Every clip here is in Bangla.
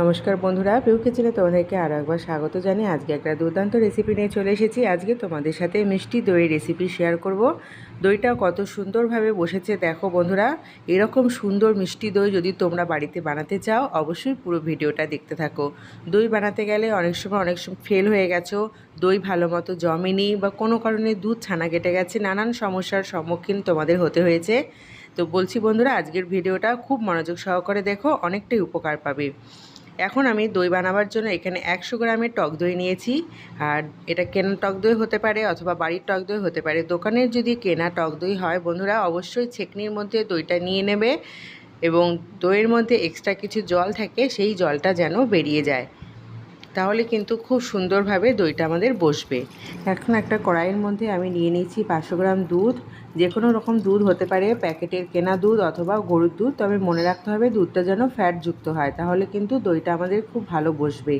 নমস্কার বন্ধুরা পিউ কিচেনে তোমাদেরকে আরও একবার স্বাগত জানিয়ে আজকে একটা দুর্দান্ত রেসিপি নিয়ে চলে এসেছি। আজকে তোমাদের সাথে মিষ্টি দইয়ের রেসিপি শেয়ার করব। দইটা কত সুন্দরভাবে বসেছে দেখো বন্ধুরা, এরকম সুন্দর মিষ্টি দই যদি তোমরা বাড়িতে বানাতে চাও, অবশ্যই পুরো ভিডিওটা দেখতে থাকো। দই বানাতে গেলে অনেক সময় অনেক সময় ফেল হয়ে গেছো, দই ভালো মতো জমেনি বা কোনো কারণে দুধ ছানা কেটে গেছে, নানান সমস্যার সম্মুখীন তোমাদের হতে হয়েছে। তো বলছি বন্ধুরা, আজকের ভিডিওটা খুব মনোযোগ সহকারে দেখো, অনেকটাই উপকার পাবে। এখন আমি দই বানাবার জন্য এখানে একশো গ্রামের টক দই নিয়েছি। আর এটা কেনা টক দই হতে পারে অথবা বাড়ির টক দই হতে পারে। দোকানের যদি কেনা টক দই হয়, বন্ধুরা অবশ্যই ছেকনির মধ্যে দইটা নিয়ে নেবে এবং দইয়ের মধ্যে এক্সট্রা কিছু জল থাকে, সেই জলটা যেন বেরিয়ে যায়। তাহলে কিন্তু খুব সুন্দরভাবে দইটা আমাদের বসবে। এখন একটা কড়াইয়ের মধ্যে আমি নিয়ে নিয়েছি পাঁচশো গ্রাম দুধ। যে কোনো রকম দুধ হতে পারে, প্যাকেটের কেনা দুধ অথবা গরুর দুধ। তবে মনে রাখতে হবে দুধটা যেন ফ্যাটযুক্ত হয়, তাহলে কিন্তু দইটা আমাদের খুব ভালো বসবে।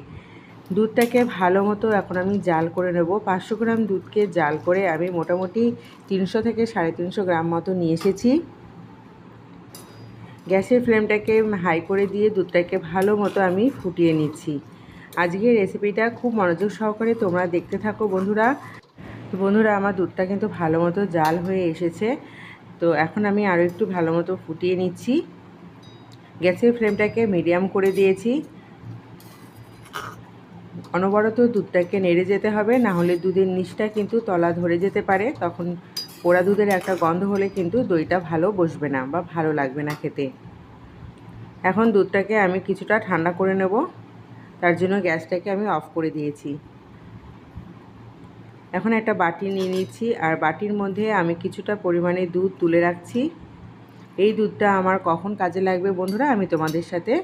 দুধটাকে ভালো মতো এখন আমি জাল করে নেব। পাঁচশো গ্রাম দুধকে জাল করে আমি মোটামুটি তিনশো থেকে সাড়ে তিনশো গ্রাম মতো নিয়ে এসেছি। গ্যাসের ফ্লেমটাকে হাই করে দিয়ে দুধটাকে ভালো মতো আমি ফুটিয়ে নিচ্ছি। আজকের রেসিপিটা খুব মনোযোগ সহকারে তোমরা দেখতে থাকো, বন্ধুরা। বন্ধুরা, আমার দুধটা কিন্তু ভালো মতো জাল হয়ে এসেছে। তো এখন আমি আরও একটু ভালো মতো ফুটিয়ে নিচ্ছি। গ্যাসের ফ্লেমটাকে মিডিয়াম করে দিয়েছি। অনবরত দুধটাকে নেড়ে যেতে হবে, না হলে দুধের নিচটা কিন্তু তলা ধরে যেতে পারে। তখন পোড়া দুধের একটা গন্ধ হলে কিন্তু দইটা ভালো বসবে না বা ভালো লাগবে না খেতে। এখন দুধটাকে আমি কিছুটা ঠান্ডা করে নেব। তার জন্য গ্যাসটাকে আমি অফ করে দিয়েছি। এখন একটা বাটি নিয়ে নিচ্ছি আর বাটির মধ্যে আমি কিছুটা পরিমাণে দুধ তুলে রাখছি। এই দুধটা আমার কখন কাজে লাগবে বন্ধুরা আমি তোমাদের সাথে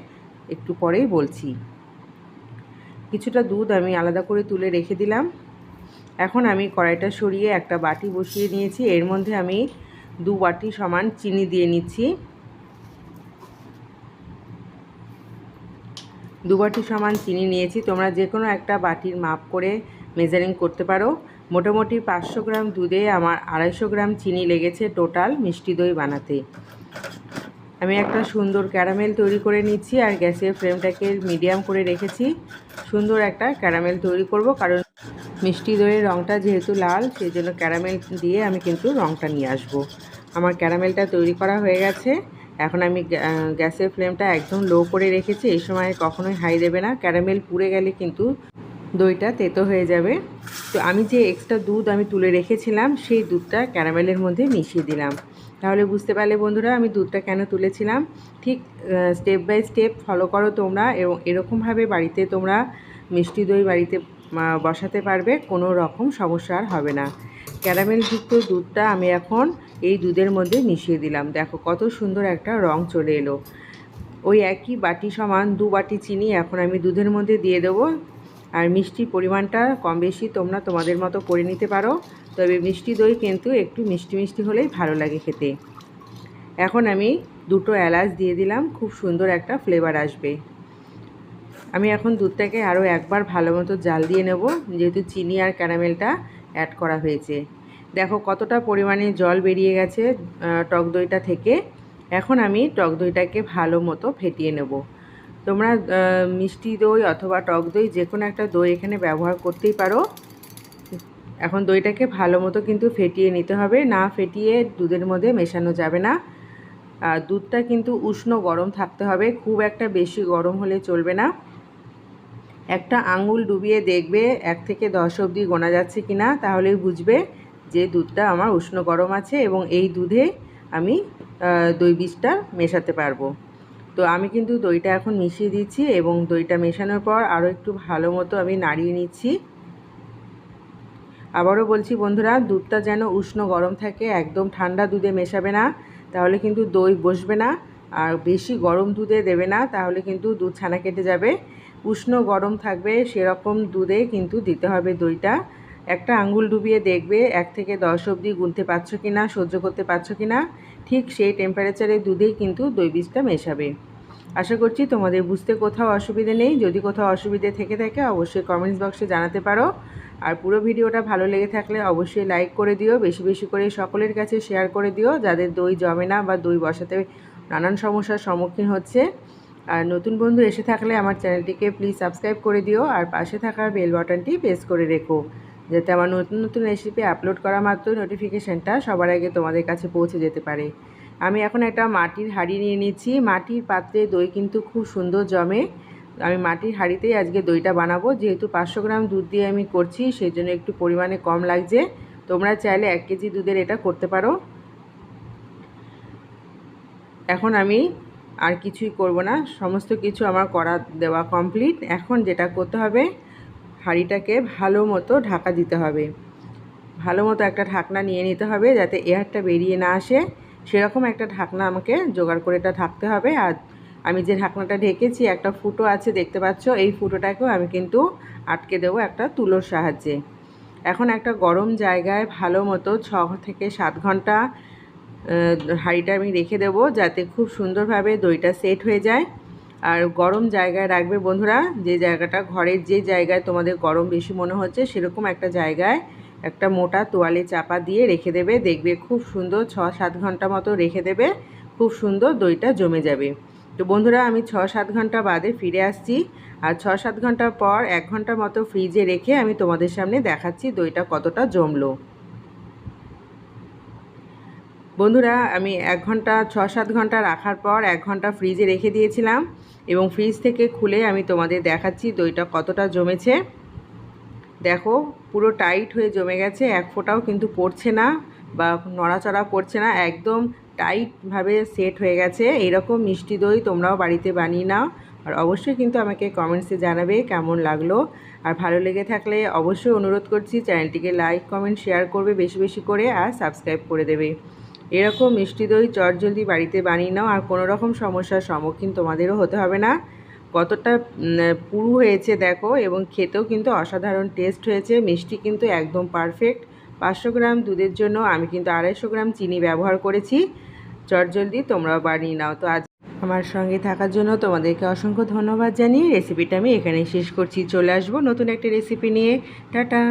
একটু পরেই বলছি। কিছুটা দুধ আমি আলাদা করে তুলে রেখে দিলাম। এখন আমি কড়াইটা সরিয়ে একটা বাটি বসিয়ে নিয়েছি। এর মধ্যে আমি দু বাটি সমান চিনি দিয়ে নিচ্ছি। দু বাটি সমান চিনি নিয়েছি। তোমরা যে কোনো একটা বাটির মাপ করে মেজারিং করতে পারো। মোটামুটি পাঁচশো গ্রাম দুধে আমার আড়াইশো গ্রাম চিনি লেগেছে টোটাল মিষ্টি দই বানাতে। আমি একটা সুন্দর ক্যারামেল তৈরি করে নিচ্ছি আর গ্যাসের ফ্লেমটাকে মিডিয়াম করে রেখেছি। সুন্দর একটা ক্যারামেল তৈরি করব কারণ মিষ্টি দইয়ের রঙটা যেহেতু লাল, সেই জন্য ক্যারামেল দিয়ে আমি কিন্তু রঙটা নিয়ে আসব। আমার ক্যারামেলটা তৈরি করা হয়ে গেছে। এখন আমি গ্যাসের ফ্লেমটা একদম লো করে রেখেছি, এই সময় কখনোই হাই দেবে না। ক্যারামেল পুড়ে গেলে কিন্তু দইটা তেতো হয়ে যাবে। তো আমি যে এক্সট্রা দুধ আমি তুলে রেখেছিলাম, সেই দুধটা ক্যারামেলের মধ্যে মিশিয়ে দিলাম। তাহলে বুঝতে পারলে বন্ধুরা, আমি দুধটা কেন তুলেছিলাম? ঠিক স্টেপ বাই স্টেপ ফলো করো তোমরা, এবং এরকমভাবে বাড়িতে তোমরা মিষ্টি দই বাড়িতে বসাতে পারবে, কোনো রকম সমস্যা আর হবে না। ক্যারামেলযুক্ত দুধটা আমি এখন এই দুধের মধ্যে মিশিয়ে দিলাম। দেখো কত সুন্দর একটা রং চলে এলো। ওই একই বাটি সমান দু বাটি চিনি এখন আমি দুধের মধ্যে দিয়ে দেবো। আর মিষ্টির পরিমাণটা কম বেশি তোমরা তোমাদের মতো করে নিতে পারো। তবে মিষ্টি দই কিন্তু একটু মিষ্টি মিষ্টি হলেই ভালো লাগে খেতে। এখন আমি দুটো এলাচ দিয়ে দিলাম, খুব সুন্দর একটা ফ্লেভার আসবে। আমি এখন দুধটাকে আরও একবার ভালো মতো জাল দিয়ে নেব। যেহেতু চিনি আর ক্যারামেলটা অ্যাড করা হয়েছে। দেখো কতটা পরিমাণে জল বেরিয়ে গেছে টক দইটা থেকে। এখন আমি টক দইটাকে ভালো মতো ফেটিয়ে নেব। তোমরা মিষ্টি দই অথবা টক দই যে কোনো একটা দই এখানে ব্যবহার করতেই পারো। এখন দইটাকে ভালো মতো কিন্তু ফেটিয়ে নিতে হবে। না ফেটিয়ে দুধের মধ্যে মেশানো যাবে না। দুধটা কিন্তু উষ্ণ গরম থাকতে হবে। খুব একটা বেশি গরম হলে চলবে না। একটা আঙুল ডুবিয়ে দেখবে, এক থেকে দশ অবধি গোনা যাচ্ছে কি না তাহলেই বুঝবে যে দুধটা আমার উষ্ণ গরম আছে এবং এই দুধে আমি দই বীজটা মেশাতে পারব। তো আমি কিন্তু দইটা এখন মিশিয়ে দিচ্ছি এবং দইটা মেশানোর পর আরও একটু ভালো মতো আমি নাড়িয়ে নিচ্ছি। আবারও বলছি বন্ধুরা, দুধটা যেন উষ্ণ গরম থাকে, একদম ঠান্ডা দুধে মেশাবে না, তাহলে কিন্তু দই বসবে না, আর বেশি গরম দুধে দেবে না, তাহলে কিন্তু দুধ ছানা কেটে যাবে। উষ্ণ গরম থাকবে, সেরকম দুধে কিন্তু দিতে হবে দইটা। একটা আঙ্গুল ডুবিয়ে দেখবে, এক থেকে দশ অবধি গুনতে পারছ কি না সহ্য করতে পারছ কি না ঠিক সেই টেম্পারেচারে দুধেই কিন্তু দই বীজটা মেশাবে। আশা করছি তোমাদের বুঝতে কোথাও অসুবিধে নেই, যদি কোথাও অসুবিধে থেকে থাকে অবশ্যই কমেন্টস বক্সে জানাতে পারো। আর পুরো ভিডিওটা ভালো লেগে থাকলে অবশ্যই লাইক করে দিও, বেশি বেশি করে সকলের কাছে শেয়ার করে দিও, যাদের দই জমে না বা দই বসাতে নানান সমস্যার সম্মুখীন হচ্ছে। আর নতুন বন্ধু এসে থাকলে আমার চ্যানেলটিকে প্লিজ সাবস্ক্রাইব করে দিও আর পাশে থাকা বেল বাটনটি প্রেস করে রেখো, যাতে আমার নতুন নতুন রেসিপি আপলোড করা মাত্র নোটিফিকেশানটা সবার আগে তোমাদের কাছে পৌঁছে যেতে পারে। আমি এখন একটা মাটির হাঁড়ি নিয়ে নিচ্ছি। মাটির পাত্রে দই কিন্তু খুব সুন্দর জমে। আমি মাটির হাঁড়িতেই আজকে দইটা বানাবো। যেহেতু পাঁচশো গ্রাম দুধ দিয়ে আমি করছি সেই জন্য একটু পরিমাণে কম লাগছে। তোমরা চাইলে এক কেজি দুধের এটা করতে পারো। এখন আমি আর কিছুই করব না। সমস্ত কিছু আমার করা, দেওয়া কমপ্লিট এখন যেটা করতে হবে, হাঁড়িটাকে ভালো মতো ঢাকা দিতে হবে। ভালো মতো একটা ঢাকনা নিয়ে নিতে হবে যাতে এয়ারটা বেরিয়ে না আসে। সেরকম একটা ঢাকনা আমাকে জোগাড় করে এটা ঢাকতে হবে। আর আমি যে ঢাকনাটা ঢেকেছি, একটা ফুটো আছে, দেখতে পাচ্ছ? এই ফুটোটাকেও আমি কিন্তু আটকে দেবো একটা তুলোর সাহায্যে। এখন একটা গরম জায়গায় ভালো মতো ছ থেকে সাত ঘণ্টা হাঁড়িটা আমি রেখে দেবো যাতে খুব সুন্দরভাবে দইটা সেট হয়ে যায়। আর গরম জায়গায় রাখবে বন্ধুরা, যে জায়গাটা ঘরের যে জায়গায় তোমাদের গরম বেশি মনে হচ্ছে সেরকম একটা জায়গায় একটা মোটা তোয়ালে চাপা দিয়ে রেখে দেবে। দেখবে খুব সুন্দর ছ সাত ঘণ্টা মতো রেখে দেবে, খুব সুন্দর দইটা জমে যাবে। তো বন্ধুরা, আমি ছ সাত ঘণ্টা বাদে ফিরে আসছি। আর ছ সাত ঘণ্টা পর এক ঘণ্টা মতো ফ্রিজে রেখে আমি তোমাদের সামনে দেখাচ্ছি দইটা কতটা জমলো। বন্ধুরা, আমি এক ঘণ্টা, ছ, সাত ঘণ্টা রাখার পর এক ঘণ্টা ফ্রিজে রেখে দিয়েছিলাম এবং ফ্রিজ থেকে খুলে আমি তোমাদের দেখাচ্ছি দইটা কতটা জমেছে। দেখো, পুরো টাইট হয়ে জমে গেছে, এক ফোঁটাও কিন্তু পড়ছে না বা নড়াচড়া করছে না, একদম টাইটভাবে সেট হয়ে গেছে। এরকম মিষ্টি দই তোমরাও বাড়িতে বানিয়ে নাও আর অবশ্যই কিন্তু আমাকে কমেন্টসে জানাবে কেমন লাগল। আর ভালো লেগে থাকলে অবশ্যই অনুরোধ করছি চ্যানেলটিকে লাইক, কমেন্ট, শেয়ার করবে বেশি বেশি করে আর সাবস্ক্রাইব করে দেবে। এরকম মিষ্টি দই, চটজলদি বাড়িতে বানিয়ে নাও, আর কোনো রকম সমস্যার সম্মুখীন তোমাদেরও হতে হবে না। কতটা পুরু হয়েছে দেখো, এবং খেতেও কিন্তু অসাধারণ টেস্ট হয়েছে। মিষ্টি কিন্তু একদম পারফেক্ট পাঁচশো গ্রাম দুধের জন্য আমি কিন্তু আড়াইশো গ্রাম চিনি ব্যবহার করেছি। চটজলদি তোমরাও বানিয়ে নাও। তো আজ আমার সঙ্গে থাকার জন্য তোমাদেরকে অসংখ্য ধন্যবাদ জানিয়ে রেসিপিটা আমি এখানেই শেষ করছি। চলে আসব নতুন একটা রেসিপি নিয়ে। টাটা!